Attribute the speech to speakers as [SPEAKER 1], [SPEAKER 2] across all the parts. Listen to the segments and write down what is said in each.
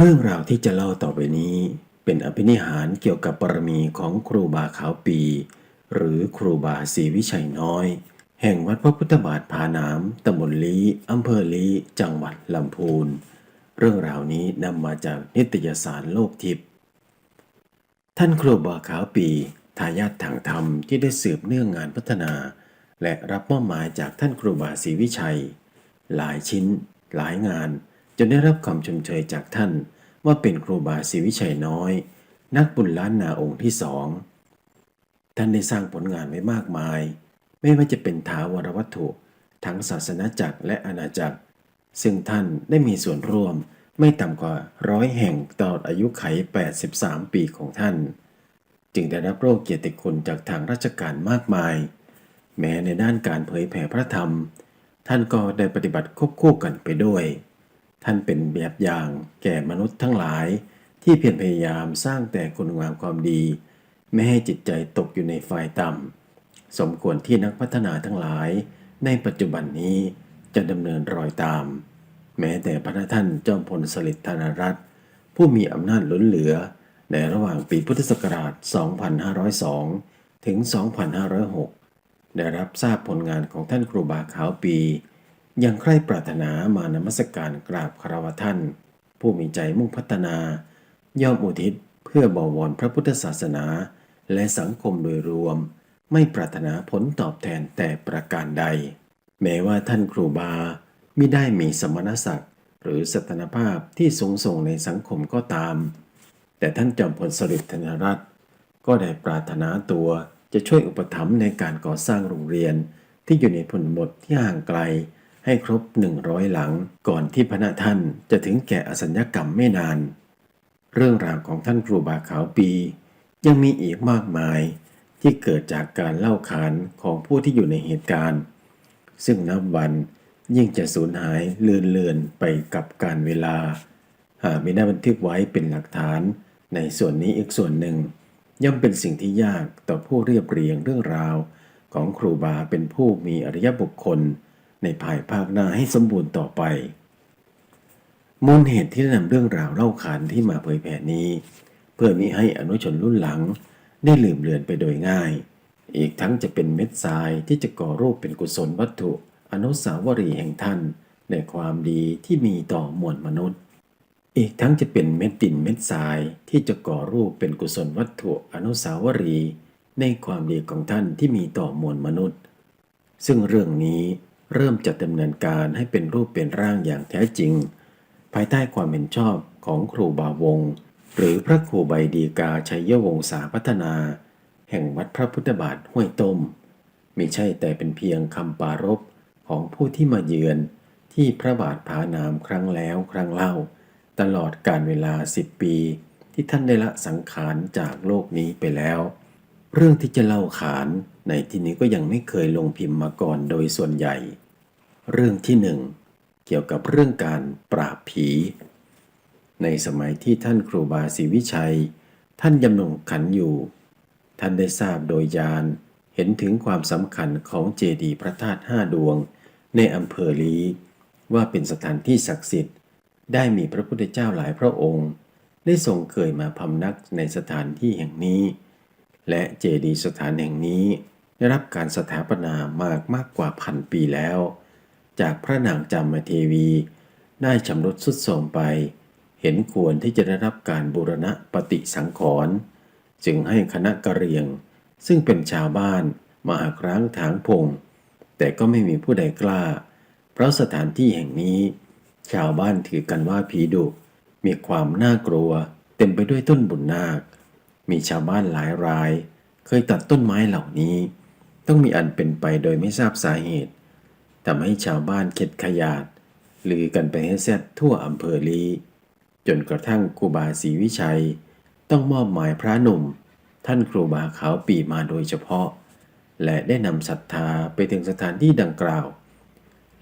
[SPEAKER 1] เรื่องราวที่จะเล่าต่อไปนี้ เป็นอภินิหารเกี่ยวกับบารมีของครูบาขาวปี หรือครูบาศรีวิชัยน้อย แห่งวัดพระพุทธบาทผาหนามตำบลลีอำเภอลีจังหวัดลำพูน เรื่องราวนี้นำมาจากนิตยสารโลกทิพย์ท่านครูบาขาวปีทายาททางธรรมที่ได้สืบเนื่องงานพัฒนา และรับมอบหมายจากท่านครูบาศรีวิชัย หลายชิ้น หลายงาน จนได้รับความชมเชยจากท่าน ว่าเป็นครูบาศรีวิชัยน้อย นักบุญล้านนาองค์ที่สองท่านได้สร้างผลงานไว้มากมาย ไม่ว่าจะเป็นถาวรวัตถุ ทั้งศาสนาจักรและอาณาจักร ซึ่งท่านได้มีส่วนร่วมไม่ต่ำกว่าร้อยแห่งตลอดอายุไข 83 ปีของท่าน จึงได้รับโรคเกียรติคุณจากทางราชการมากมาย แม้ในด้านการเผยแผ่พระธรรม ท่านก็ได้ปฏิบัติควบคู่กันไปด้วย ท่านเป็นแบบอย่างแก่มนุษย์ทั้งหลาย ที่เพียรพยายามสร้างแต่คุณงามความดี ไม่ให้จิตใจตกอยู่ในฝ่ายต่ำ สมควรที่นักพัฒนาทั้งหลาย ในปัจจุบันนี้จะดำเนินรอยตาม แม้แต่พระท่านจอมพลสฤษดิ์ธนรัตน์ผู้มีอำนาจล้นเหลือ ในระหว่างปีพุทธศักราช 2502 ถึง 2506 ได้รับทราบผลงานของท่านครูบาขาวปี ยังใคร่ปรารถนามานมัสการกราบคารวะท่าน ผู้มีใจมุ่งพัฒนา ย่อมอุทิศเพื่อบวรพระพุทธศาสนา และสังคมโดยรวม ไม่ปรารถนาผลตอบแทนแต่ประการใด แม้ว่าท่านครูบาไมิได้มีสมณศักดิ์หรือสถานภาพที่สูงส่งในสังคมก็ตาม แต่ท่านจอมพลสฤษดิ์ธนรัตน์ก็ได้ปรารถนาตัวจะช่วยอุปถัมภ์ในการก่อสร้างโรงเรียนที่อยู่ในพลบทที่ห่างไกล ให้ครบ 100 หลัง ก่อนที่พระท่านจะถึงแก่อสัญญกรรมไม่นาน เรื่องราวของท่านครูบาขาวปี ยังมีอีกมากมายที่เกิดจากการเล่าขานของผู้ที่อยู่ในเหตุการณ์ ซึ่งนับวันยิ่งจะสูญหายเลือนเลือนไปกับการเวลา หากไม่ได้บันทึกไว้เป็นหลักฐานในส่วนนี้อีกส่วนหนึ่ง ย่อมเป็นสิ่งที่ยากต่อผู้เรียบเรียงเรื่องราวของครูบาเป็นผู้มีอริยบุคคล ในภายภาคหน้าให้สมบูรณ์ต่อไป มูลเหตุที่นำเรื่องราวเล่าขานที่มาเผยแผ่นี้ เพื่อมิให้อนุชนรุ่นหลังได้ลืมเลือนไปโดยง่าย อีกทั้งจะเป็นเม็ดทรายที่จะก่อรูปเป็นกุศลวัตถุ อนุสาวรีย์แห่งท่านในความดีที่มีต่อมวลมนุษย์ อีกทั้งจะเป็นเม็ดดินเม็ดทรายที่จะก่อรูปเป็นกุศลวัตถุอนุสาวรีย์ในความดีของท่านที่มีต่อมวลมนุษย์ ซึ่งเรื่องนี้ เริ่มจะดดำเนินการให้เป็นรูปเป็นร่างอย่างแท้จริง ภายใต้ความเห็นชอบของครูบาวง หรือพระครูใบดีกาชัยวงศาพัฒนา แห่งวัดพระพุทธบาทห้วยต้มมิใช่แต่เป็นเพียงคำปารภของผู้ที่มาเยือนที่พระบาทผานามครั้งแล้วครั้งเล่า ตลอดการเวลาสิบปีที่ท่านได้ละสังขารจากโลกนี้ไปแล้ว เรื่องที่จะเล่าขานในที่นี้ก็ยังไม่เคยลงพิมพ์มาก่อนโดยส่วนใหญ่ เรื่องที่หนึ่งเกี่ยวกับเรื่องการปราบผี ในสมัยที่ท่านครูบาศรีวิชัย ท่านยำนงขันอยู่ ท่านได้ทราบโดยยานเห็นถึงความสำคัญของเจดีย์พระธาตุห้าดวง ในอำเภอลีว่าเป็นสถานที่ศักดิ์สิทธิ์ ได้มีพระพุทธเจ้าหลายพระองค์ ได้ทรงเคยมาพำนักในสถานที่แห่งนี้ และเจดีย์สถานแห่งนี้ได้รับการสถาปนามากมากกว่าพันปีแล้ว จากพระนางจามเทวี ได้ชำรุดสุดโทรมไป เห็นควรที่จะได้รับการบูรณะปฏิสังขรณ์จึงให้คณะกะเรียง ซึ่งเป็นชาวบ้านมาหาครั้งถางพง แต่ก็ไม่มีผู้ใดกล้า เพราะสถานที่แห่งนี้ ชาวบ้านถือกันว่าผีดุมีความน่ากลัว เต็มไปด้วยต้นบุญนาค มีชาวบ้านหลายราย เคยตัดต้นไม้เหล่านี้ ต้องมีอันเป็นไปโดยไม่ทราบสาเหตุทำให้ชาวบ้านเข็ดขยาดลือกันไปให้แซดทั่วอำเภอลีจนกระทั่งครูบาศรีวิชัย ต้องมอบหมายพระหนุ่ม ท่านครูบาขาวปีมาโดยเฉพาะ และได้นำศรัทธาไปถึงสถานที่ดังกล่าว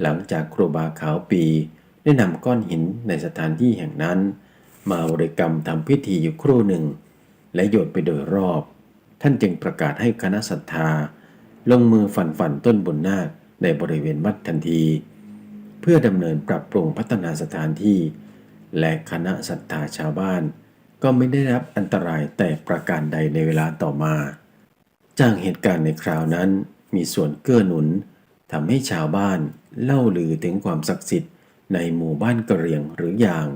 [SPEAKER 1] หลังจากครูบาขาวปีได้นำก้อนหินในสถานที่แห่งนั้น มาบริกรรมทำพิธีอยู่ครู่หนึ่ง และโยนไปโดยรอบ ท่านจึงประกาศให้คณะศรัทธา ลงมือฝันฝันต้นบุญนาคในบริเวณวัดทันที เพื่อดำเนินปรับปรุงพัฒนาสถานที่ และคณะศรัทธาชาวบ้าน ก็ไม่ได้รับอันตรายแต่ประการใดในเวลาต่อมา จากเหตุการณ์ในคราวนั้นมีส่วนเกื้อหนุนทำให้ชาวบ้านเล่าลือถึงความศักดิ์สิทธิ์ในหมู่บ้านกระเรียงหรืออย่าง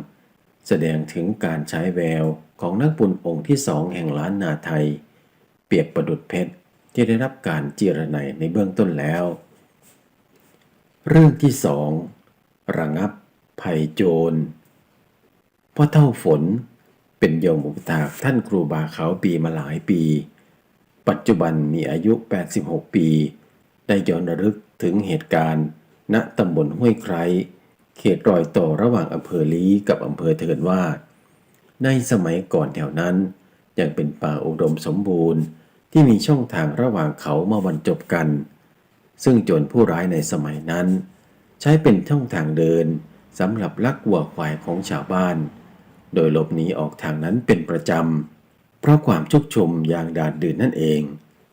[SPEAKER 1] แสดงถึงการใช้แววของนักบุญองค์ที่สองแห่งล้านนาไทย เปรียบประดุดเพชรที่ได้รับการเจรไนในเบื้องต้นแล้ว เรื่องที่สองระงับภัยโจรพ่อเท่าฝนเป็นโยมอุปถากท่านครูบาเขาปีมาหลายปี ปัจจุบันมีอายุ 86 ปี ได้ย้อนระลึกถึงเหตุการณ์ ณตำบลห้วยไคร้ เขตรอยต่อระหว่างอำเภอลี้กับอำเภอเทินว่าในสมัยก่อนแถวนั้น ยังเป็นป่าอุดมสมบูรณ์ ที่มีช่องทางระหว่างเขามาบรรจบกัน ซึ่งโจรผู้ร้ายในสมัยนั้น ใช้เป็นช่องทางเดินสำหรับลักวัวควายของชาวบ้าน โดยหลบหนีออกทางนั้นเป็นประจำ เพราะความชุกชุมอย่างดาดดื่นนั่นเอง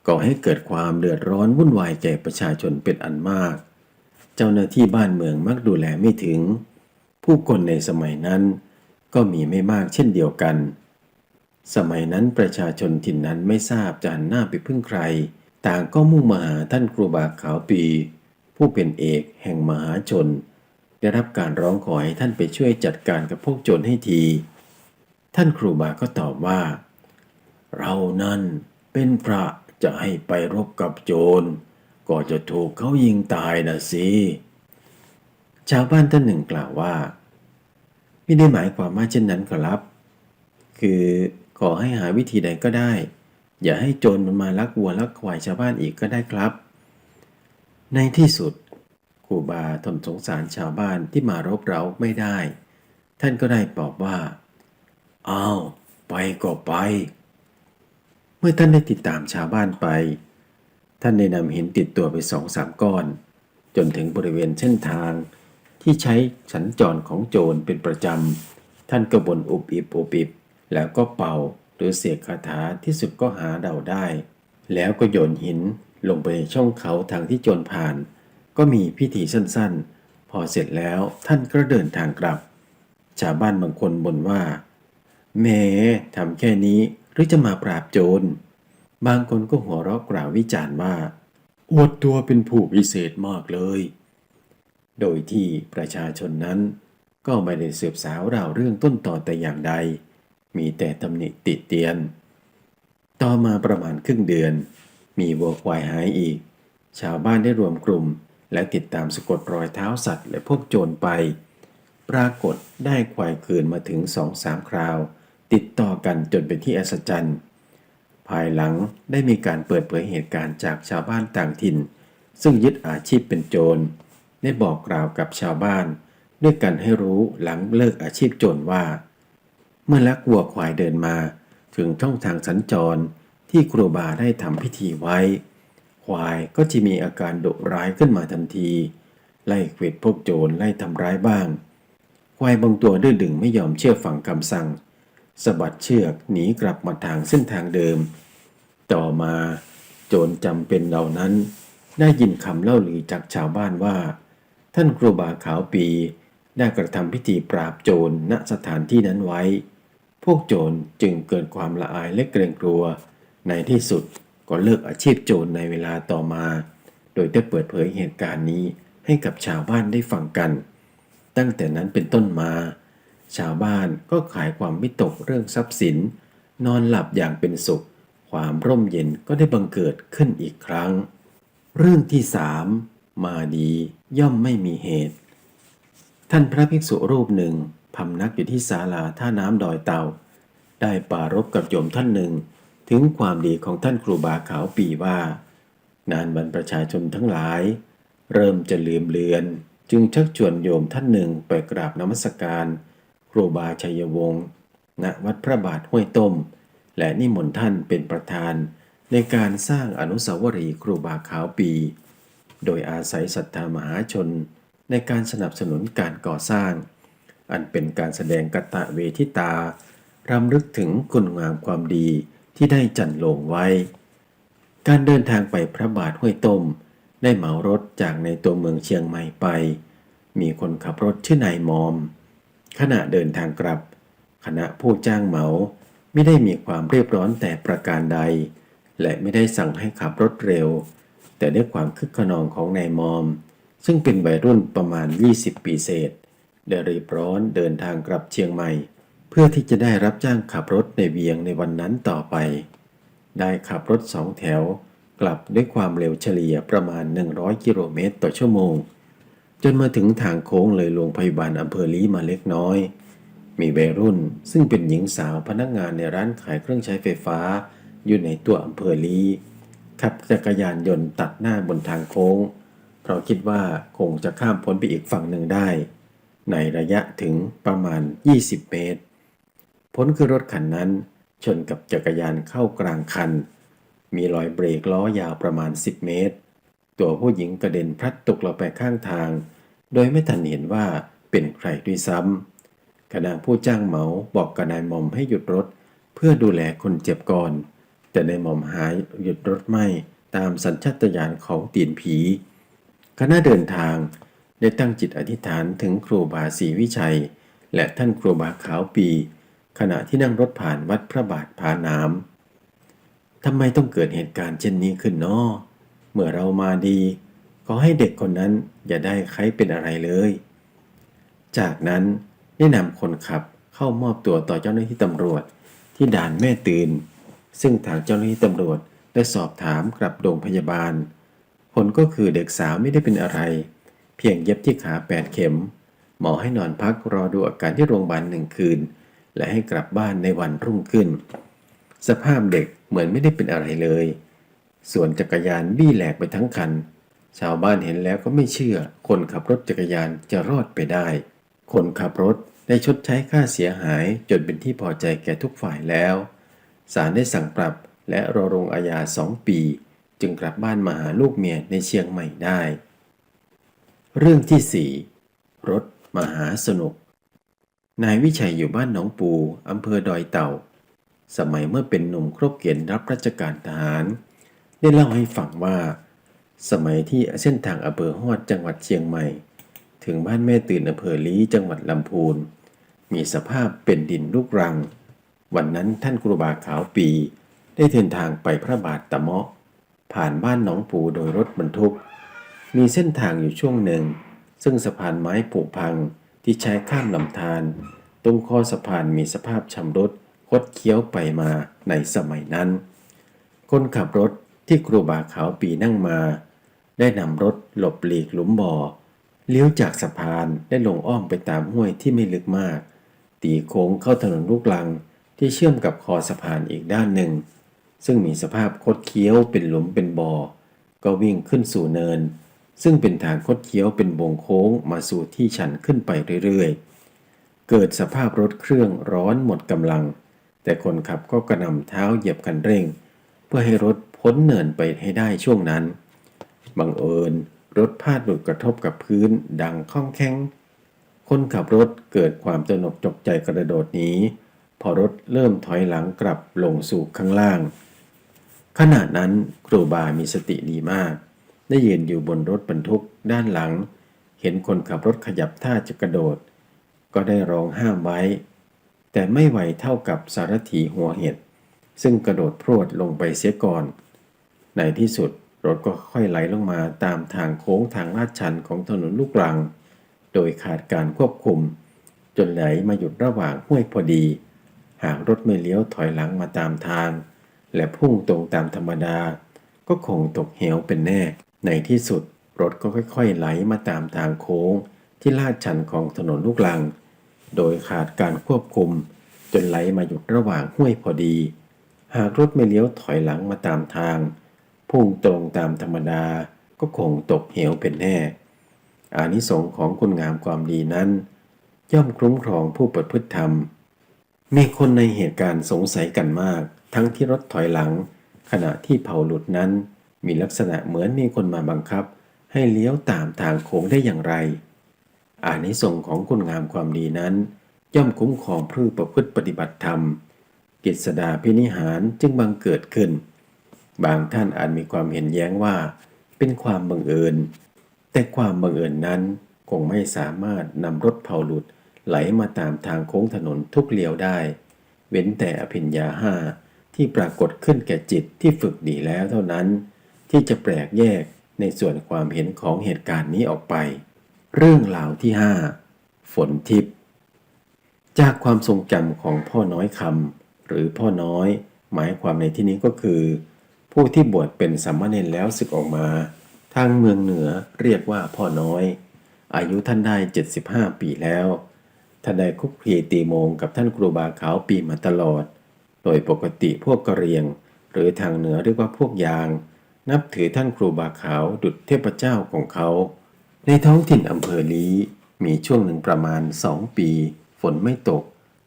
[SPEAKER 1] ก่อให้เกิดความเดือดร้อนวุ่นวายแก่ประชาชนเป็นอันมาก เจ้าหน้าที่บ้านเมืองมักดูแลไม่ถึง ผู้คนในสมัยนั้น ก็มีไม่มากเช่นเดียวกัน สมัยนั้นประชาชนถิ่นนั้นไม่ทราบจะหันหน้าไปพึ่งใคร ต่างก็มุ่งมาหาท่านครูบาขาวปี ผู้เป็นเอกแห่งมหาชน ได้รับการร้องขอให้ท่านไปช่วยจัดการกับพวกโจรให้ที ท่านครูบาก็ตอบว่า เรานั้นเป็นพระจะให้ไปรบกับโจร ก็จะถูกเขายิงตายนะสิชาวบ้านท่านหนึ่งกล่าวว่า ไม่ได้หมายความว่าเช่นนั้นครับ คือขอให้หาวิธีใดก็ได้ อย่าให้โจรมันมาลักวัวลักควายชาวบ้านอีกก็ได้ครับ ในที่สุดครูบาทนสงสารชาวบ้านที่มารบเร้าไม่ได้ ท่านก็ได้ตอบว่าอ้าวไปก็ไป เมื่อท่านได้ติดตามชาวบ้านไป ท่านได้นำหินติดตัวไปสองสามก้อน จนถึงบริเวณเส้นทาง ที่ใช้สัญจรของโจรเป็นประจำ ท่านก็บนอุบอิบอุบอิบแล้วก็เป่าหรือเสียกคาถาที่สุดก็หาเดาได้ แล้วก็โยนหินลงไปในช่องเขาทางที่โจรผ่าน ก็มีพิธีสั้นๆ พอเสร็จแล้วท่านก็เดินทางกลับ ชาวบ้านบางคนบ่นว่าแหมทำแค่นี้หรือจะมาปราบโจร บางคนก็หัวเราะกล่าววิจารณ์ว่า อวดตัวเป็นผู้พิเศษมากเลย โดยที่ประชาชนนั้น ก็ไม่ได้สืบสาวราวเรื่องต้นต่อแต่อย่างใด มีแต่ตำหนิติเตียน ต่อมาประมาณครึ่งเดือน มีวัวควายหายอีก ชาวบ้านได้รวมกลุ่ม และติดตามสะกดรอยเท้าสัตว์และพวกโจรไป ปรากฏได้ควายคืนมาถึงสองสามคราว ติดต่อกันจนเป็นที่อัศจรรย์ ภายหลังได้มีการเปิดเผยเหตุการณ์จากชาวบ้านต่างถิ่น ซึ่งยึดอาชีพเป็นโจร ได้บอกกล่าวกับชาวบ้าน ด้วยกันให้รู้หลังเลิกอาชีพโจรว่า เมื่อลักวัวควายเดินมา ถึงช่องทางสัญจรที่ครูบาได้ทำพิธีไว้ ควายก็จะมีอาการดุร้ายขึ้นมาทันที ไล่ขวิดพวกโจรไล่ทำร้ายบ้าง ควายบางตัวดื้อดึงไม่ยอมเชื่อฟังคำสั่ง สะบัดเชือกหนีกลับมาทางเส้นทางเดิม ต่อมาโจรจำเป็นเหล่านั้น ได้ยินคำเล่าลือจากชาวบ้านว่า ท่านครูบาขาวปีได้กระทำพิธีปราบโจรณสถานที่นั้นไว้ พวกโจรจึงเกิดความละอายและเกรงกลัว ในที่สุดก็เลิกอาชีพโจรในเวลาต่อมา โดยได้เปิดเผยเหตุการณ์นี้ให้กับชาวบ้านได้ฟังกัน ตั้งแต่นั้นเป็นต้นมา ชาวบ้านก็ขายความวิตกเรื่องทรัพย์สิน นอนหลับอย่างเป็นสุข ความร่มเย็นก็ได้บังเกิดขึ้นอีกครั้ง เรื่องที่สามมาดีย่อมไม่มีเหตุ ท่านพระภิกษุรูปหนึ่งพำนักอยู่ที่ศาลาท่าน้ำดอยเต่าได้ปรารบกับโยมท่านหนึ่ง ถึงความดีของท่านครูบาขาวปีว่า นานบรรประชาชนทั้งหลาย เริ่มจะลืมเลือน จึงชักชวนโยมท่านหนึ่งไปกราบนมัสการ รูบาชัยวงศ์ณวัดพระบาทห้วยต้ม และนิมนต์ท่านเป็นประธานในการสร้างอนุสาวรีย์ครูบาขาวปี โดยอาศัยศรัทธามหาชนในการสนับสนุนการก่อสร้าง อันเป็นการแสดงกตะเวทิตารำลึกถึงคุณงามความดีที่ได้จันลงไว้ การเดินทางไปพระบาทห้วยต้ม ได้เหมารถจากในตัวเมืองเชียงใหม่ไป มีคนขับรถชื่อนายมอม ขณะเดินทางกลับ คณะผู้จ้างเหมาไม่ได้มีความเรียบร้อนแต่ประการใด และไม่ได้สั่งให้ขับรถเร็ว แต่ด้วยความคึกขนองของนายมอม ซึ่งเป็นวัยรุ่นประมาณ 20 ปีเศษได้รีบร้อนเดินทางกลับเชียงใหม่ เพื่อที่จะได้รับจ้างขับรถในเวียงในวันนั้นต่อไป ได้ขับรถสองแถว กลับด้วยความเร็วเฉลี่ยประมาณ 100 กิโลเมตรต่อชั่วโมง จนมาถึงทางโค้งเลยโรงพยาบาลอำเภอลีมาเล็กน้อย มีวัยรุ่นซึ่งเป็นหญิงสาวพนักงานในร้านขายเครื่องใช้ไฟฟ้า อยู่ในตัวอำเภอลีขับจักรยานยนต์ตัดหน้าบนทางโค้ง เพราะคิดว่าคงจะข้ามพ้นไปอีกฝั่งหนึ่งได้ ในระยะถึงประมาณ 20 เมตร ผลคือรถคันนั้น ชนกับจักรยานเข้ากลางคัน มีรอยเบรกล้อยาวประมาณ 10 เมตร ตัวผู้หญิงกระเด็นพลัดตกลงไปข้างทาง โดยไม่ทันเห็นว่าเป็นใครด้วยซ้ำขณะผู้จ้างเหมาบอกกับนายหมอมให้หยุดรถ เพื่อดูแลคนเจ็บก่อน แต่นายหม่อมหายหยุดรถไม่ตามสัญชาตญาณของตีนผีคณะเดินทางได้ตั้งจิตอธิษฐานถึงครูบาศรีวิชัย และท่านครูบาขาวปี ขณะที่นั่งรถผ่านวัดพระบาทผาน้ำทำไมต้องเกิดเหตุการณ์เช่นนี้ขึ้นนอ เมื่อเรามาดี ขอให้เด็กคนนั้นอย่าได้ใครเป็นอะไรเลย จากนั้นได้นำคนขับเข้ามอบตัวต่อเจ้าหน้าที่ตำรวจที่ด่านแม่ตื่น ซึ่งทางเจ้าหน้าที่ตำรวจได้สอบถามกลับโรงพยาบาล ผลก็คือเด็กสาวไม่ได้เป็นอะไร เพียงเย็บที่ขาแปดเข็ม หมอให้นอนพักรอดูอาการที่โรงพยาบาลหนึ่งคืน และให้กลับบ้านในวันรุ่งขึ้น สภาพเด็กเหมือนไม่ได้เป็นอะไรเลย ส่วนจักรยานบี้แหลกไปทั้งคัน ชาวบ้านเห็นแล้วก็ไม่เชื่อ คนขับรถจักรยานจะรอดไปได้ คนขับรถได้ชดใช้ค่าเสียหายจนเป็นที่พอใจแก่ทุกฝ่ายแล้วศาลได้สั่งปรับและรอลงอาญาสองปี จึงกลับบ้านมาหาลูกเมียในเชียงใหม่ได้ เรื่องที่สี่รถมหาสนุก นายวิชัยอยู่บ้านหนองปูอำเภอดอยเต่า สมัยเมื่อเป็นหนุ่มครบเกณฑ์รับราชการทหาร ได้เล่าให้ฟังว่า สมัยที่เส้นทางอำเภอฮอดจังหวัดเชียงใหม่ ถึงบ้านแม่ตื่นอำเภอลี้จังหวัดลำพูน มีสภาพเป็นดินลูกรัง วันนั้นท่านครูบาขาวปี ได้เดินทางไปพระบาทตะเมาะ ผ่านบ้านหนองปูโดยรถบรรทุก มีเส้นทางอยู่ช่วงหนึ่ง ซึ่งสะพานไม้ผุพังที่ใช้ข้ามลำธารตรงคอสะพานมีสภาพชำรุดคดเคี้ยวไปมาในสมัยนั้น คนขับรถ ที่ครูบาขาวปีนั่งมา ได้นำรถหลบหลีกหลุมบ่อเลี้ยวจากสะพานได้ลงอ้อมไปตามห้วยที่ไม่ลึกมาก ตีโค้งเข้าถนนลูกลังที่เชื่อมกับคอสะพานอีกด้านหนึ่ง ซึ่งมีสภาพคดเคี้ยวเป็นหลุมเป็นบ่อ ก็วิ่งขึ้นสู่เนิน ซึ่งเป็นทางคดเคี้ยวเป็นวงโค้งมาสู่ที่ชันขึ้นไปเรื่อยๆ เกิดสภาพรถเครื่องร้อนหมดกำลัง แต่คนขับก็กระนำเท้าเหยียบคันเร่ง เพื่อให้รถ พ้นเนินไปให้ได้ช่วงนั้น บังเอิญรถพลาดหลุดกระทบกับพื้นดังข้องแข้ง คนขับรถเกิดความตนกตกใจกระโดดหนีพอรถเริ่มถอยหลังกลับลงสู่ข้างล่าง ขณะนั้นครูบามีสติดีมาก ได้ยืนอยู่บนรถบรรทุกด้านหลัง เห็นคนขับรถขยับท่าจะกระโดด ก็ได้ร้องห้ามไว้ แต่ไม่ไหวเท่ากับสารถีหัวเห็ดซึ่งกระโดดพรวดลงไปเสียก่อน ในที่สุดรถก็ค่อยไหลลงมาตามทางโค้งทางลาดชันของถนนลูกรัง โดยขาดการควบคุม จนไหลมาหยุดระหว่างห้วยพอดี หากรถไม่เลี้ยวถอยหลังมาตามทาง และพุ่งตรงตามธรรมดา ก็คงตกเหวเป็นแน่ ในที่สุดรถก็ค่อยๆไหลมาตามทางโค้งที่ลาดชันของถนนลูกลัง โดยขาดการควบคุม จนไหลมาหยุดระหว่างห้วยพอดี หากรถไม่เลี้ยวถอยหลังมาตามทาง พุ่งตรงตามธรรมดาก็คงตกเหวเป็นแน่ อานิสงส์ของคุณงามความดีนั้น ย่อมคุ้มครองผู้ประพฤติธรรม มีคนในเหตุการณ์สงสัยกันมาก ทั้งที่รถถอยหลัง ขณะที่เผาหลุดนั้น มีลักษณะเหมือนมีคนมาบังคับ ให้เลี้ยวตามทางโค้งได้อย่างไร อานิสงส์ของคุณงามความดีนั้น ย่อมคุ้มครองผู้ประพฤติปฏิบัติธรรม กิจสดาพินิหารจึงบังเกิดขึ้น บางท่านอาจมีความเห็นแย้งว่า เป็นความบังเอิญ แต่ความบังเอิญนั้นคงไม่สามารถนำรถเผาหลุดไหลมาตามทางโค้งถนนทุกเลี้ยวได้ เว้นแต่อภิญญาห้าที่ปรากฏขึ้นแก่จิตที่ฝึกดีแล้วเท่านั้น ที่จะแปลกแยกในส่วนความเห็นของเหตุการณ์นี้ออกไป เรื่องราวที่ห้าฝนทิพย์จากความทรงจำของพ่อน้อยคำหรือพ่อน้อย หมายความในที่นี้ก็คือ ผู้ที่บวชเป็นสามเณรแล้วศึกออกมา ทางเมืองเหนือเรียกว่าพ่อน้อย อายุท่านได้ 75 ปีแล้ว ท่านได้คุกคีตีโมงกับท่านครูบาขาวปีมาตลอด โดยปกติพวกกะเรียง หรือทางเหนือเรียกว่าพวกยาง นับถือท่านครูบาขาวดุจเทพเจ้าของเขา ในท้องถิ่นอำเภอลี้มีช่วงหนึ่งประมาณสองปี ฝนไม่ตก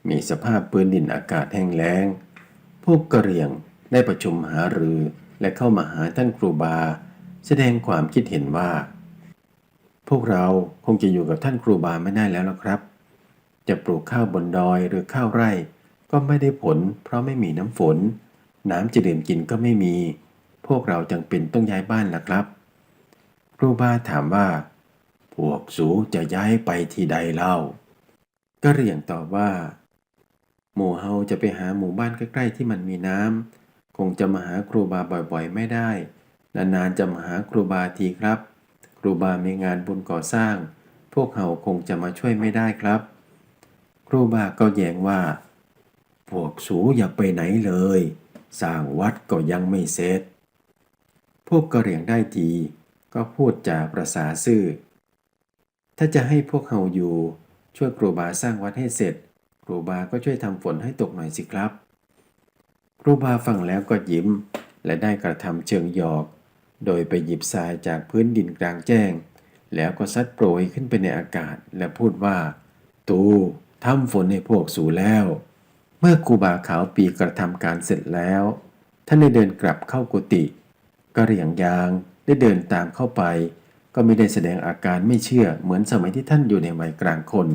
[SPEAKER 1] มีสภาพพื้นดินอากาศแห้งแล้ง พวกกะเรียง ได้ประชุมหารือและเข้ามาหาท่านครูบา แสดงความคิดเห็นว่า พวกเราคงจะอยู่กับท่านครูบาไม่ได้แล้วละครับ จะปลูกข้าวบนดอยหรือข้าวไร่ ก็ไม่ได้ผล เพราะไม่มีน้ำฝน น้ำจะดื่มกินก็ไม่มี พวกเราจำเป็นต้องย้ายบ้านละครับ ครูบาถามว่า พวกสูจะย้ายไปที่ใดเล่าก็เรียงตอบว่า หมู่เฮาจะไปหาหมู่บ้านใกล้ๆที่มันมีน้ำ คงจะมาหาครูบาบ่อยๆ ไม่ได้ นานๆจะมาหาครูบาทีครับ ครูบา มีงานบุญก่อสร้าง พวกเฮาคงจะมาช่วยไม่ได้ครับ ครูบาก็แย้งว่า พวกสูอย่าไปไหนเลย สร้างวัดก็ยังไม่เสร็จ พวกกระเหรี่ยงได้ที ก็พูดจาประสาซื่อ ถ้าจะให้พวกเฮาอยู่ ช่วยครูบาสร้างวัดให้เสร็จ ครูบาก็ช่วยทำฝนให้ตกหน่อยสิครับ ครูบาฟังแล้วก็ยิ้ม และได้กระทำเชิงหยอก โดยไปหยิบทรายจากพื้นดินกลางแจ้ง แล้วก็ซัดโปรยขึ้นไปในอากาศและพูดว่า ตูทำฝนให้พวกสูแล้ว เมื่อครูบาขาวปีกระทำการเสร็จแล้ว ท่านได้เดินกลับเข้ากุฏิกระเหรี่ยงยางได้เดินตามเข้าไป ก็ไม่ได้แสดงอาการไม่เชื่อเหมือนสมัยที่ท่านอยู่ในวัยกลางคน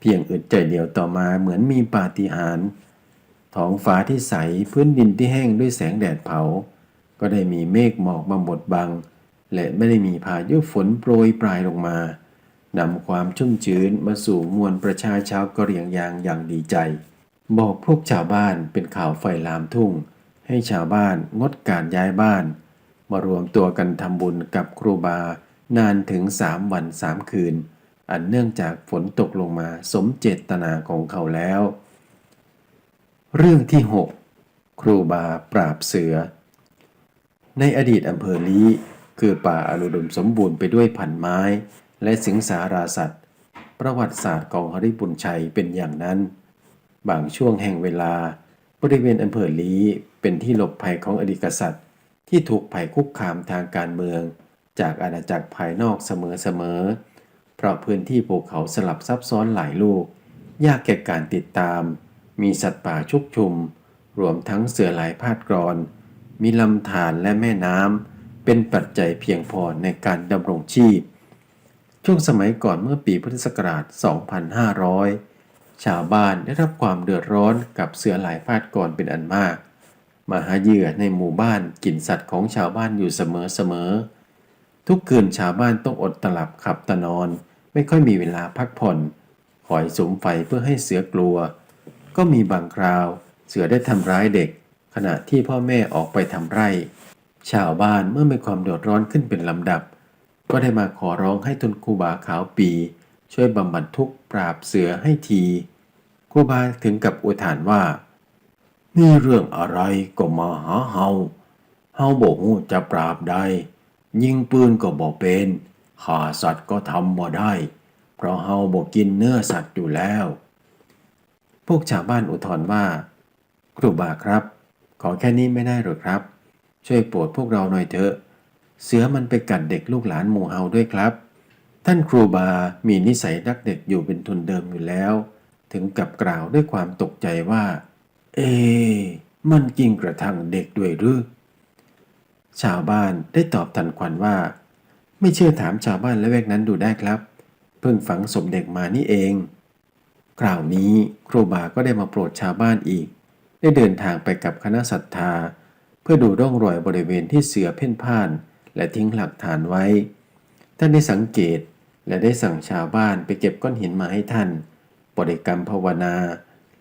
[SPEAKER 1] เพียงอึดใจเดียวต่อมาเหมือนมีปาฏิหาริย์ ท้องฟ้าที่ใสพื้นดินที่แห้งด้วยแสงแดดเผา ก็ได้มีเมฆหมอกมาบดบัง และไม่ได้มีพายุฝนโปรยปลายลงมานำความชุ่มชื้นมาสู่มวลประชาชาวกะเหรี่ยงยางอย่างดีใจ บอกพวกชาวบ้านเป็นข่าวไฟลามทุ่ง ให้ชาวบ้านงดการย้ายบ้าน มารวมตัวกันทำบุญกับครูบานานถึงสามวันสามคืน อันเนื่องจากฝนตกลงมาสมเจตนาของเขาแล้ว เรื่องที่ 6 ครูบาปราบเสือ ในอดีตอำเภอลี้คือป่าอนุดมสมบูรณ์ไปด้วยพันไม้ และสิงสาราสัตว์ ประวัติศาสตร์ของฮริบุญชัยเป็นอย่างนั้น บางช่วงแห่งเวลา บริเวณอำเภอลี้เป็นที่หลบภัยของอดีตกษัตริย์ ที่ถูกภัยคุกคามทางการเมือง จากอาณาจักรภายนอกเสมอๆเพราะพื้นที่ภูเขาสลับซับซ้อนหลายลูก ยากแก่การติดตาม มีสัตว์ป่าชุกชุม รวมทั้งเสือหลายพาดกรอน มีลำธารและแม่น้ำ เป็นปัจจัยเพียงพอในการดำรงชีพ ช่วงสมัยก่อนเมื่อปีพุทธศักราช 2500 ชาวบ้านได้รับความเดือดร้อนกับเสือหลายพาดกรเป็นอันมากมาหาเหยื่อในหมู่บ้านกินสัตว์ของชาวบ้านอยู่เสมอๆทุกคืนชาวบ้านต้องอดตลับขับตะนอน ไม่ค่อยมีเวลาพักผ่อนคอยสุมไฟเพื่อให้เสือกลัว ก็มีบางคราว เสือได้ทำร้ายเด็ก ขณะที่พ่อแม่ออกไปทำไร่ ชาวบ้านเมื่อมีความเดือดร้อนขึ้นเป็นลำดับ ก็ได้มาขอร้องให้ทุนครูบาขาวปี ช่วยบำบัดทุกข์ปราบเสือให้ทีครูบาถึงกับอุทานว่ามีเรื่องอะไรก็มาหาเฮา เฮาบอกฮู้จะปราบได้ ยิงปืนก็บ่เป็นฆ่าสัตว์ก็ทำบ่ได้ เพราะเฮาบ่กินเนื้อสัตว์อยู่แล้ว วกชาวบ้านอุทธรว่า ครูบาครับ ขอแค่นี้ไม่ได้หรอครับ ช่วยโปรดพวกเราหน่อยเถอะ เสือมันไปกัดเด็กลูกหลานหมู่เฮาด้วยครับ ท่านครูบา มีนิสัยรักเด็กอยู่เป็นทุนเดิมอยู่แล้ว ถึงกับกล่าวด้วยความตกใจว่า เอ๊ะมันกินกระทั่งเด็กด้วยหรือ ชาวบ้านได้ตอบทันควันว่า ไม่เชื่อถามชาวบ้านและแวกนั้นดูได้ครับ เพิ่งฝังศพเด็กมานี่เอง คราวนี้ครูบาก็ได้มาโปรดชาวบ้านอีก ได้เดินทางไปกับคณะศรัทธา เพื่อดูร่องรอยบริเวณที่เสือเพ่นพ่าน และทิ้งหลักฐานไว้ ท่านได้สังเกตและได้สั่งชาวบ้านไปเก็บก้อนหินมาให้ท่าน บริกรรมภาวนา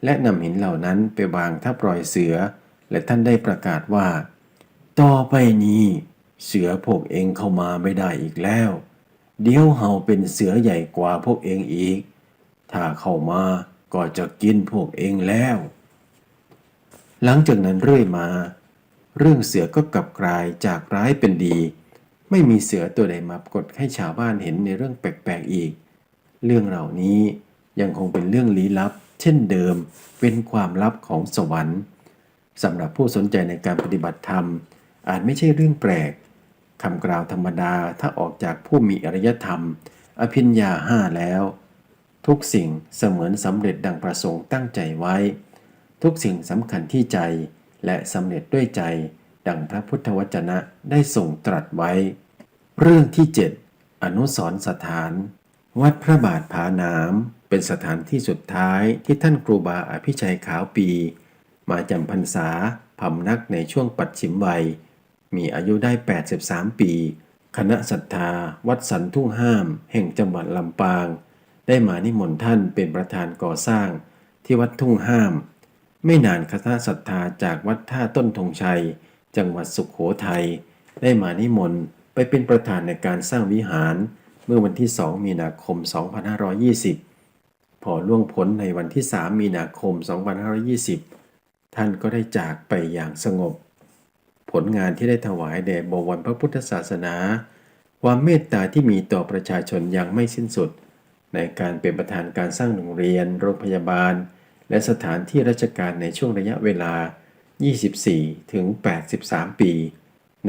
[SPEAKER 1] และนำหินเหล่านั้นไปวางทับรอยเสือ และท่านได้ประกาศว่า ต่อไปนี้เสือพวกเองเข้ามาไม่ได้อีกแล้ว เดี๋ยวเฮาเป็นเสือใหญ่กว่าพวกเองอีก ถ้าเข้ามาก็จะกินพวกเองแล้ว หลังจากนั้นเรื่อยมา เรื่องเสือก็กลับกลายจากร้ายเป็นดี ไม่มีเสือตัวใดมากดให้ชาวบ้านเห็นในเรื่องแปลกๆอีก เรื่องเหล่านี้ยังคงเป็นเรื่องลี้ลับ เช่นเดิม เป็นความลับของสวรรค์สำหรับผู้สนใจในการปฏิบัติธรรม อาจไม่ใช่เรื่องแปลกคำกล่าวธรรมดาถ้าออกจากผู้มีอริยธรรม อภิญญาห้าแล้ว ทุกสิ่งเสมือนสำเร็จดังประสงค์ตั้งใจไว้ ทุกสิ่งสำคัญที่ใจและสำเร็จด้วยใจ ดังพระพุทธวจนะได้ทรงตรัสไว้ เรื่องที่ 7 อนุสรสถาน วัดพระบาทผาน้ำเป็นสถานที่สุดท้ายที่ท่านครูบาอภิชัยขาวปี มาจำพรรษาพำนักในช่วงปัดฉิมวัย มีอายุได้ 83 ปี คณะศรัทธา วัดสันทุ่งห้าม แห่งจังหวัดลำปาง ได้มานิมนต์ท่านเป็นประธานก่อสร้าง ที่วัดทุ่งห้าม ไม่นานคณะศรัทธาจากวัดท่าต้นธงชัย จังหวัดสุขโขทัยได้มานิมนต์ไปเป็นประธานในการสร้างวิหาร เมื่อวันที่ 2 มีนาคม 2520 พอล่วงพ้นในวันที่ 3 มีนาคม 2520 ท่านก็ได้จากไปอย่างสงบ ผลงานที่ได้ถวายแด่บวรพระพุทธศาสนา ความเมตตาที่มีต่อประชาชนยังไม่สิ้นสุด ในการเป็นประธานการสร้างโรงเรียน โรงพยาบาล และสถานที่ราชการในช่วงระยะเวลา 24 ถึง 83 ปี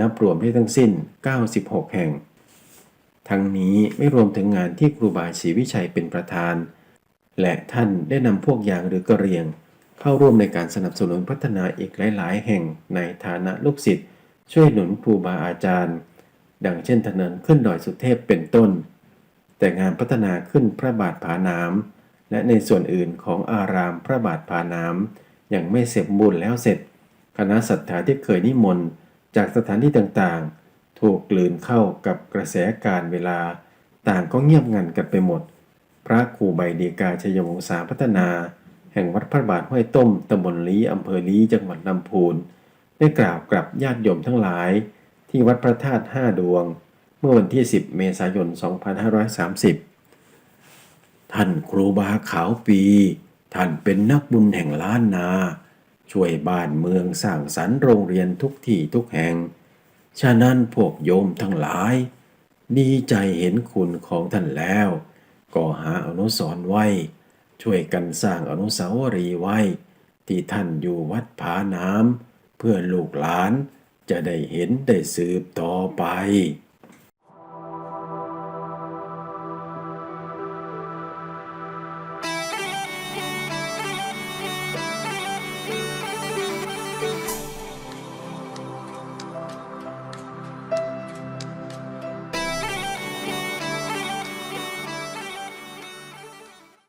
[SPEAKER 1] นับรวมได้ทั้งสิ้น 96 แห่ง ทั้งนี้ไม่รวมถึงงานที่ครูบาศรีวิชัยเป็นประธาน และท่านได้นำพวกยางหรือกระเรียง เข้าร่วมในการสนับสนุนพัฒนาอีกหลาย ๆ แห่งในฐานะลูกศิษย์ช่วยหนุนครูบาอาจารย์ ดังเช่นถนนขึ้นดอยสุเทพเป็นต้น แต่งานพัฒนาขึ้นพระบาทผาน้ำและในส่วนอื่นของอารามพระบาทผาน้ำยังไม่เสร็จบูรณ์แล้วเสร็จ คณะศรัทธาที่เคยนิมนต์จากสถานที่ต่างๆ ถูกกลืนเข้ากับกระแสการเวลา ต่างก็เงียบงันกันไปหมด พระครูใบเดีกาชยวงศาพัฒนา แห่งวัดพระบาทห้วยต้มตำบลลีอำเภอลีจังหวัดลำพูนได้กล่าวกับญาติโยมทั้งหลาย ที่วัดพระธาตุห้าดวง เมื่อวันที่ 10 เมษายน 2530 ท่านครูบาขาวปี ท่านเป็นนักบุญแห่งล้านนา ช่วยบ้านเมืองสร้างสรรค์โรงเรียนทุกที่ทุกแห่ง ฉะนั้นพวกโยมทั้งหลาย ดีใจเห็นคุณของท่านแล้ว ก็หาอนุสรไว้ ช่วยกันสร้างอนุสาวรีย์ไว้ ที่ท่านอยู่วัดผาน้ำเพื่อลูกหลานจะได้เห็นได้สืบต่อไป